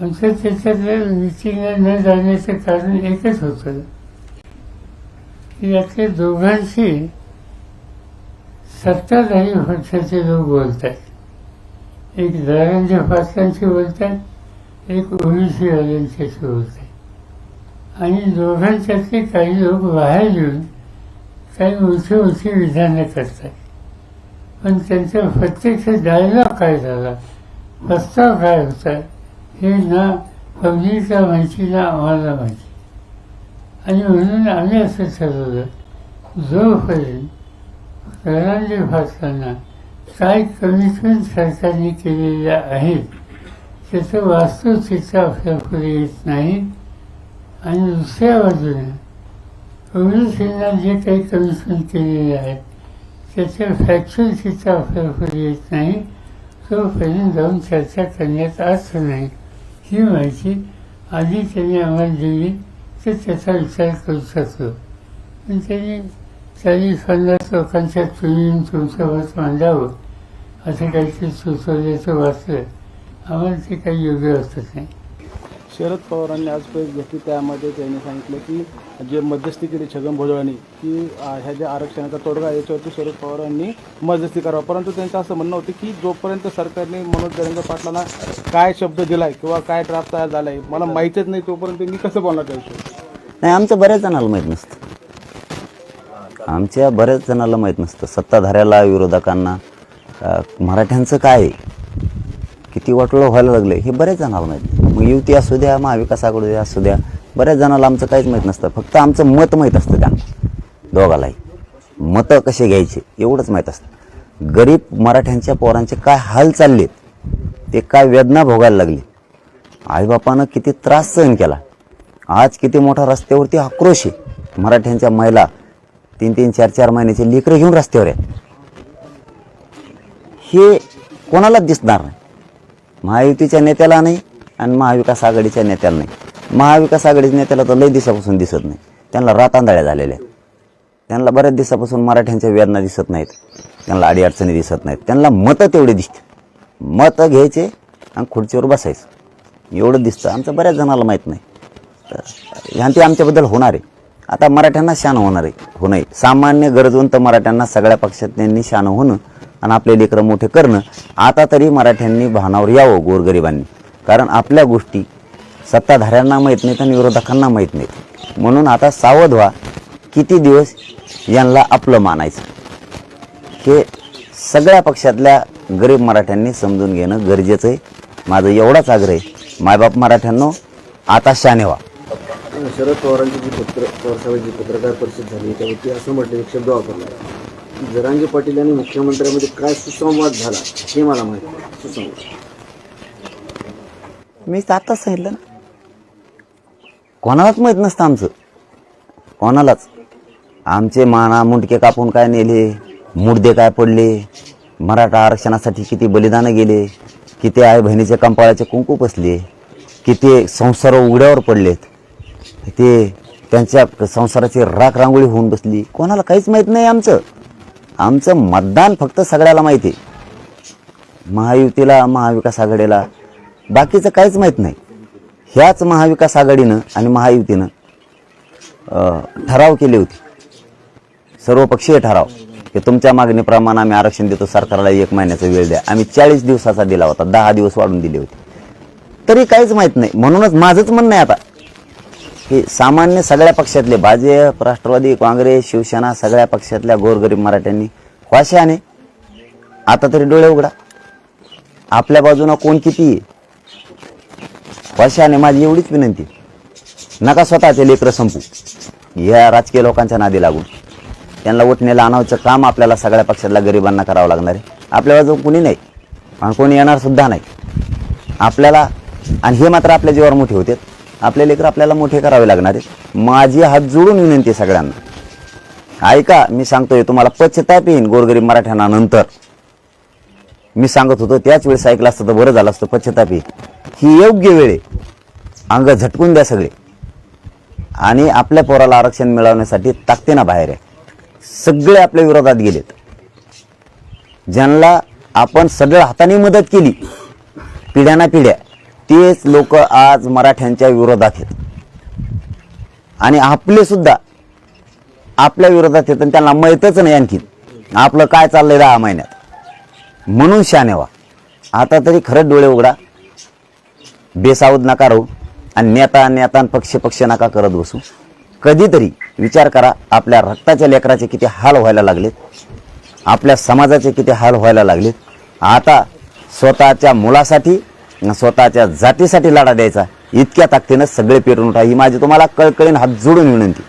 आमच्या त्याच्यातल्या मिटिंगला न जाण्याचं कारण एकच होतं. की यातल्या दोघांशी सत्ताधारी पक्षाचे लोक बोलतात एक धनंजय पाटलांशी बोलतात एक ओबीसी वाल्यांच्याशी बोलतात आणि दोघांच्यातले काही लोक बाहेर येऊन काही मोठी मोठी विधानं करतात पण त्यांचा प्रत्यक्ष डायलॉग काय झाला? प्रस्ताव काय होता? हे ना पब्लिकला माहिती ना आम्हाला माहिती. आणि म्हणून आम्ही असं ठरवलं जोपर्यंत धनंजय पाटलांना काय कमिटमेंट सरकारने केलेल्या आहेत त्याचं वास्तवचित्र आपल्यापुढे येत नाही. आणि दुसऱ्या बाजूने ओबीसींना जे काही कमिटमेंट केलेले आहेत त्याचं फॅक्च्युअल चित्र आपल्यापुढे येत नाही. तोपर्यंत जाऊन चर्चा करण्यात अर्थ नाही ही माहिती आधी त्यांनी आम्हाला दिली तर त्याचा विचार करू शकतो. पण त्यांनी चाळीस पन्नास लोकांच्या तुम्ही तुमचं मत मांडावं असं काहीतरी सुचवल्याचं वाचलं. आम्हाला ते काही योग्य वाटत नाही. शरद पवारांनी आज प्रेस घेतली त्यामध्ये त्यांनी सांगितलं की जे मध्यस्थी केली छगन भुजबळांनी की ह्या ज्या आरक्षणाचा तोडगा याच्यावरती शरद पवारांनी मध्यस्थी करावा. परंतु त्यांचं असं म्हणणं होतं की जोपर्यंत सरकारने मनोज जरंगे पाटलांना काय शब्द दिलाय किंवा काय ड्राफ्ट तयार झालाय मला माहितीच नाही तोपर्यंत मी कसं बोलणार त्याविषयी नाही आमचं बऱ्याच जणाला माहीत नसतं. आमच्या बऱ्याच जणाला माहीत नसतं. सत्ताधाऱ्याला विरोधकांना मराठ्यांचं काय आहे? किती वाटोळं व्हायला लागले हे बऱ्याच जणाला माहीत नाही. मग युती असू द्या महाविकास आघाडी असू द्या बऱ्याच जणाला आमचं काहीच माहीत नसतं. फक्त आमचं मत माहीत असतं त्यांना दोघालाही. मतं कसे घ्यायचे एवढंच माहीत असतं. गरीब मराठ्यांच्या पोरांचे काय हाल चाललेत ते काय वेदना भोगायला लागले. आईबापानं किती त्रास सहन केला. आज किती मोठा रस्त्यावरती आक्रोश आहे. मराठ्यांच्या महिला तीन तीन चार चार महिन्याचे लेकरं घेऊन रस्त्यावर आहेत. हे कोणालाच दिसणार नाही. महायुतीच्या नेत्याला नाही आणि महाविकास आघाडीच्या नेत्याला नाही. महाविकास आघाडीच्या नेत्याला तर लय दिवसापासून दिसत नाही. त्यांना रातांदळ्या झालेल्या आहेत. त्यांना बऱ्याच दिवसापासून मराठ्यांच्या वेदना दिसत नाहीत. त्यांना अडीअडचणी दिसत नाहीत. त्यांना मतं तेवढे दिसते मतं घ्यायचे आणि खुर्चीवर बसायचं. एवढं दिसतं. आमचं बऱ्याच जणाला माहीत नाही. तर ह्यांती आमच्याबद्दल होणार आहे. आता मराठ्यांना शान होणार आहे. हो नाही. सामान्य गरजवंत मराठ्यांना सगळ्या पक्षात त्यांनी शान होणं आणि आपले लेकरं मोठे करणं. आता तरी मराठ्यांनी भानावर यावं गोरगरिबांनी. कारण आपल्या गोष्टी सत्ताधाऱ्यांना माहीत नाहीत आणि विरोधकांना माहीत नाहीत. म्हणून आता सावध व्हा किती दिवस यांना आपलं मानायचं? हे सगळ्या पक्षातल्या गरीब मराठ्यांनी समजून घेणं गरजेचं आहे. माझं एवढाच आग्रह आहे. मायबाप मराठ्यांनो आता शाने व्हा. शरद पवारांची जी पत्र पवारसाहेबांची पत्रकार परिषद झाली त्यावरती असं म्हटलं एक शब्द वापरला. की जरांगे पाटील आणि मुख्यमंत्र्यांमध्ये काय सुसंवाद झाला हे मला माहिती आहे. सुसंवाद. मी आताच आत्ताच सांगितलं ना. कोणालाच माहीत नसतं आमचं. कोणालाच. आमचे माना मुंडके कापून काय नेले मुडदे काय पडले मराठा आरक्षणासाठी किती बलिदानं गेले किती आई बहिणीचे कंपाळाचे कुंकू बसले किती संसार उघड्यावर पडलेत. ते त्यांच्या संसाराची राख रांगोळी होऊन बसली. कोणाला काहीच माहीत नाही आमचं. आमचं मतदान फक्त सगळ्याला माहिती आहे. महायुतीला महाविकास आघाडीला बाकीचं काहीच माहीत नाही. ह्याच महाविकास आघाडीनं आणि महायुतीनं ठराव केले होते. सर्वपक्षीय ठराव की तुमच्या मागणीप्रमाणे आम्ही आरक्षण देतो सरकारला एक महिन्याचा वेळ द्या. आम्ही चाळीस दिवसाचा दिला होता दहा दिवस वाढून दिले होते. तरी काहीच माहीत नाही. म्हणूनच माझंच म्हणणं आहे आता. की सामान्य सगळ्या पक्षातले भाजप राष्ट्रवादी काँग्रेस शिवसेना सगळ्या पक्षातल्या गोरगरीब मराठ्यांनी वाशाने आता तरी डोळे उघडा. आपल्या बाजूनं कोण किती आहे वाशाने माझी एवढीच विनंती. नका स्वतःचे लेकरं संपू ह्या राजकीय लोकांच्या नादी लागून. त्यांना उठण्याला आणावचं काम आपल्याला सगळ्या पक्षातल्या गरिबांना करावं लागणार आहे. आपल्या बाजून कोणी नाही. आणि कोणी येणार सुद्धा नाही. आपल्याला आणि हे मात्र आपल्या जीवावर मोठे होते. आपले लेकर आपल्याला मोठे करावे लागणार आहे माझी हात जोडून विनंती आहे सगळ्यांना. ऐका मी सांगतोय तुम्हाला पश्चाताप येईन गोरगरीब मराठ्यांना नंतर. मी सांगत होतो त्याच वेळेस ऐकलं असतं तर बरं झालं असतं पश्चाताप येईल. ही योग्य वेळ आहे. अंग झटकून द्या सगळे. आणि आपल्या पोराला आरक्षण मिळवण्यासाठी ताकदीनं बाहेर आहे सगळे आपल्या विरोधात गेलेत. ज्यांना आपण सगळ्या हाताने मदत केली पिढ्याना पिढ्या तेच लोक आज मराठ्यांच्या विरोधात आहेत. आणि आपले सुद्धा आपल्या विरोधात आहेत आणि त्यांना माहीतच नाही आणखी आपलं काय चाललंय दहा महिन्यात. म्हणून शानेवा आता तरी खरंच डोळे उघडा. बेसावध नका राहू. आणि नेता नेता पक्ष पक्ष नका करत बसू. कधीतरी विचार करा आपल्या रक्ताच्या लेकराचे किती हाल व्हायला लागलेत. आपल्या समाजाचे किती हाल व्हायला लागलेत. आता स्वतःच्या मुलासाठी स्वतःच्या जातीसाठी लढा द्यायचा. इतक्या ताकदीनं सगळे पेटून उठा ही माझी तुम्हाला कळकळीन हात जोडून विनंती.